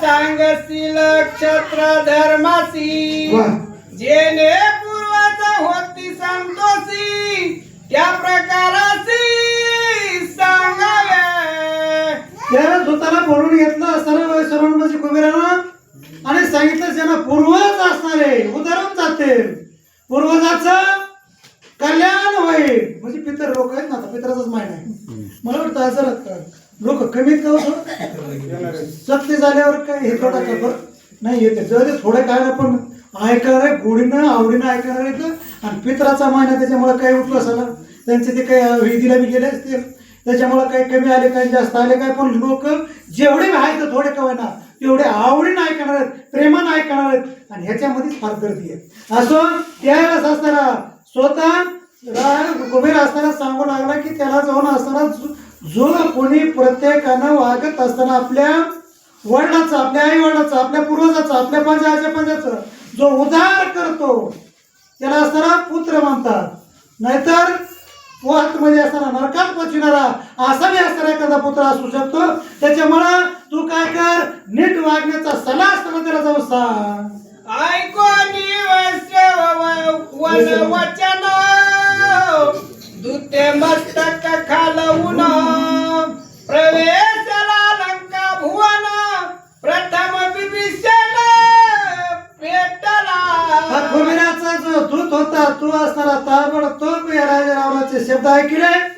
सांगसी नक्षत्र धर्मासी. वा. जेने पूर्वज होती संतोषी त्या प्रकाराची सांगावे. त्या धुताला बोलून घेतलं असताना सर्व म्हणजे कुबेरानं. आणि सांगितलं ज्यांना पूर्वज असणारे उदाहरण जाते. पूर्वजाचं कल्याण होईल. म्हणजे पितर लोक आहेत ना आता पितराचाच माहिती आहे. मला वाटतं असं लोक कमीत कमी सक्ती झाल्यावर काय हे थोडा का बरं नाही येते. जर थोडं काय ना पण ऐकणार आहे गोडीनं आवडीनं ऐकणार आहेत आणि पित्राचा महिना त्याच्यामुळे काही उपवास आला. त्यांचे ते काही विधीला बी गेले असतील त्याच्यामुळे काही कमी आले काही जास्त आले काय पण लोक जेवढे आहेत थोडे कवाय ना तेवढे आवडीनं ऐकणार आहेत प्रेमानं ऐकणार आहेत आणि ह्याच्यामध्येच फार गर्दी आहे. असो त्यावेळेस असताना स्वतः कुबेर असताना सांगू लागला की त्याला जाऊन असताना जो- कोणी प्रत्येकानं वागत असताना आपल्या वडिलाचा आपल्या आई वडिलाचा आपल्या पूर्वजाचा आपल्या पंजा आजा पंजाचा जो उदार करतो त्याला असताना पुत्र होता तो असणारा ताबडतोब या राजा रावणाचे शब्द ऐकले?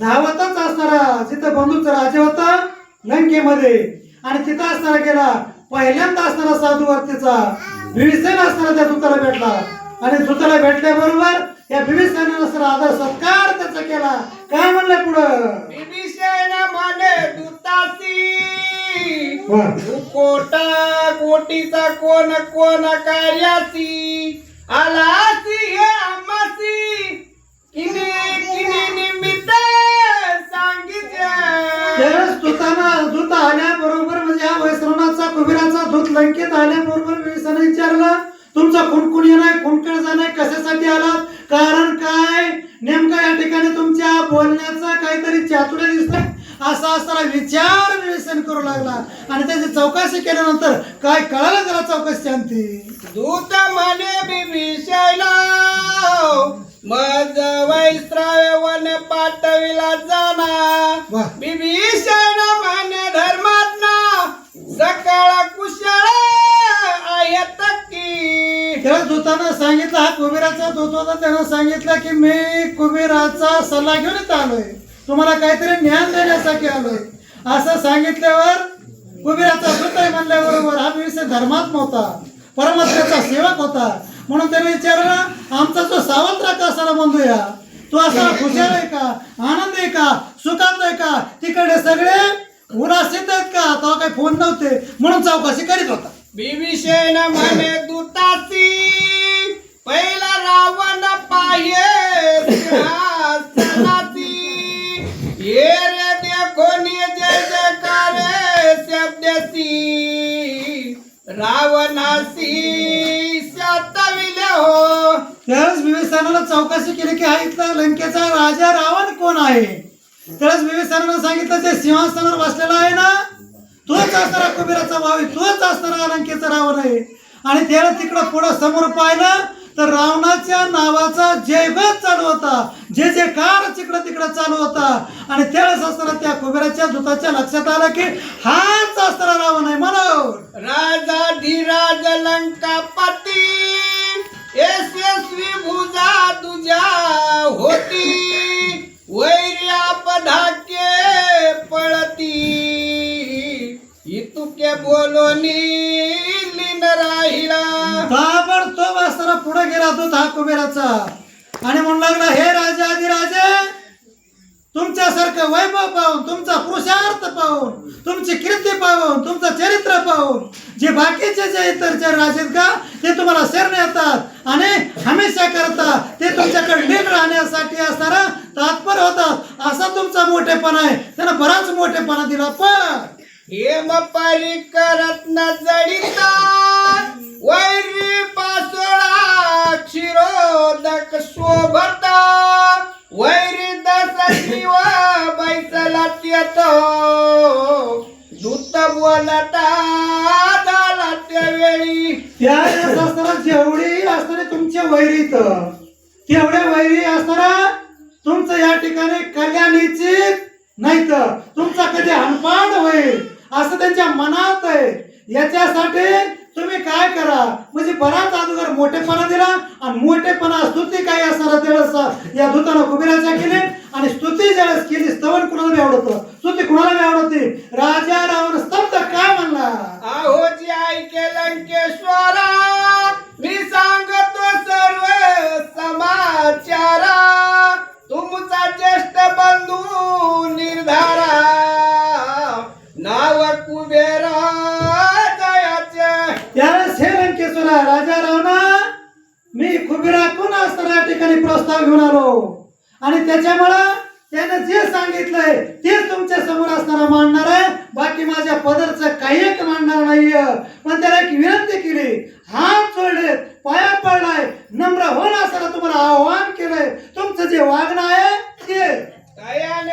धावतच असणारा जिथं बंधूचा राजा होता लंकेमध्ये. आणि तिथं असणारा गेला पहिल्यांदा असणारा साधू वर्तीचा भीमसेन असणारा त्या दूताला भेटला. आणि दूताला भेटल्याबरोबर या भीमसेनानं असणारा आदर सत्कार त्याचा केला. काय म्हणलं पुढं? विभीषण म्हणे दुतासी. तू कोटा कोटीचा कोण कोण कार्यासी? आलासी आल्याबरोबर व्यवसायाने विचारलं तुमचा खून कुणी नाही खून जाणार कशासाठी आलात? कारण काय? नेमका या ठिकाणी तुमच्या बोलण्याचा काहीतरी चातुर्य दिसतंय. असा असताना विचार व्यसन करू लागला. आणि त्याची चौकशी केल्यानंतर काय कळालं त्याला चौकशी शांती दूत म्हणे विभीषणा मज वैश्राव वन पाठविला जाना त्यांना सांगितलं हा कुबेराचा दूत होता त्यांना सांगितलं की मी कुबेराचा सल्ला घेऊन इथं आलोय. तुम्हाला काहीतरी ज्ञान देण्यासाठी आलोय. असं सांगितल्यावर कुबेराचा दूत आहे म्हणल्याबरोबर हा विषय धर्मात्मा होता परमात्म्याचा सेवक होता. म्हणून त्याने विचारलं आमचा जो सावत्र कसाला बंधूया तो असा खुशाल आहे का? आनंद आहे का? सुखात आहे का? तिकडे सगळे उदासीत आहेत का? तो काही फोन नव्हते. म्हणून चौकशी करीत होता. विभीषण म्हणे दूतासी! पहिला रावण पाये ये रे देखो जय जयकार शब्दसी. रावणासी शतविले हो. त्यावेळेस विवेचनाला चौकशी केली की हा इथला लंकेचा राजा रावण कोण आहे? त्यावेळेस विवेचनानं सांगितलं जे सिंहासनावर बसलेला आहे ना तोच असणारा कुबेराचा भावी आहे तोच असणारा लंकेचा रावण आहे. आणि त्याला तिकडं पुढं समोर पाहिलं तर रावणाच्या नावाचा जयभेद चालू होता. जे जे कार तिकडं तिकडं चालू होता. आणि त्यावेळेस असताना त्या कुबेराच्या दूताच्या लक्षात आलं की हाच असणारा रावण आहे म्हणून. राजा धीराज लंकापती यशस्वी भुजा तुझ्या होती. वैर्या पधाके पळती. इतुके बोलोनी लीन राहिला. असताना पुढे गेला तो हा कुबेराचा? आणि म्हणू लागला हे राजा आदिराजे तुमच्यासारखं वैभव पाहून तुमचा पुरुषार्थ पाहून तुमची कीर्ती पाहून तुमचं चरित्र पाहून जे बाकीचे जे इतर जे राजे का ते तुम्हाला शरण येतात आणि हमेशा करता ते तुमच्याकडे नीट राहण्यासाठी असणारा तात्पर होतात. असा तुमचा मोठेपणा आहे. त्यानं बराच मोठेपणा दिला पण हे मपारी करत ना जडिता वैरी हो दूत बोलता झाला त्यावेळी त्यावेळेस असताना जेवढी असणारे तुमचे वैरीत तेवढ्या वैरी असताना तुमचं या ठिकाणी कल्याणीची नाही तर तुमचा कधी हनपान होईल असं त्यांच्या मनात आहे याच्यासाठी तुम्ही काय करा म्हणजे बराच अगोदर मोठेपणा दिला आणि मोठेपणा स्तुती काय असणार त्यावेळेस या दूतानं कुबेराच्या केले. आणि स्तुती ज्यावेळेस केली स्तवन कुणाला बी आवडत? स्तुती कुणाला बी आवडते? राजा रावण स्तब्ध काय म्हणला आहो जी ऐके लंकेश्वरा मी सांगतो सर्व समाचारा. तुमचा ज्येष्ठ बंधू निर्धारा. नाव कुबेरा त्यावेळेस हे लंकेश्वरा राजा रावणा मी खुबिरा कोण असताना या ठिकाणी प्रस्ताव घेऊन आलो? आणि त्याच्यामुळं सांगितलंय तेच तुमच्यासमोर असताना मांडणार आहे. बाकी माझ्या पदरचं काही एक मांडणार नाहीये. पण त्याला एक विनंती